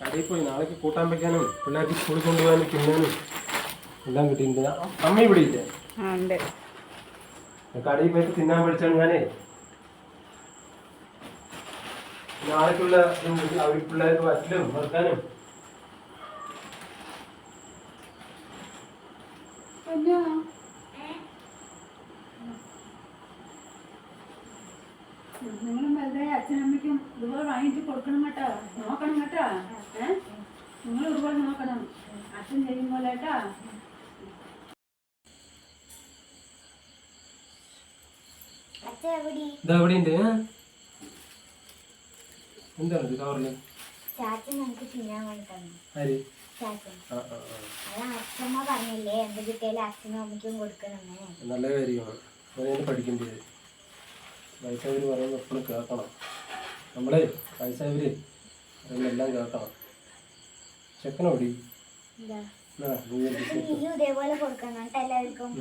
കടയിൽ പോയി നാളേക്ക് കൂട്ടാൻ വെക്കാനും പിള്ളേർക്ക് സ്കൂളിൽ കൊണ്ടുപോകാനും തിന്നാനും എല്ലാം കിട്ടിയിട്ടുണ്ട്. അമ്മ ഇവിടെ ഇല്ലേ? കടയിൽ പോയിട്ട് തിന്നാൻ പഠിച്ചാണ് ഞാനേ. നാളേക്കുള്ള അവർ പിള്ളേർക്ക് വറ്റിലും വറുക്കാനും നിങ്ങളും വെറുതെ അച്ഛനമ്മയ്ക്കും ഇതുപോലെ വാങ്ങിച്ച് കൊടുക്കണം കേട്ടോ. കൊടുക്കണമെന്ന്. നല്ല കാര്യമാണ്. പഠിക്കേണ്ടത് പറയുന്നത് എപ്പോഴും കേൾക്കണം. നമ്മളെ വയസ്സായവര് പറയുന്നത് എല്ലാം കേൾക്കണം. ചെക്കനോടി? ഇതേപോലെ കൊടുക്കണം കേട്ടോ എല്ലാവർക്കും.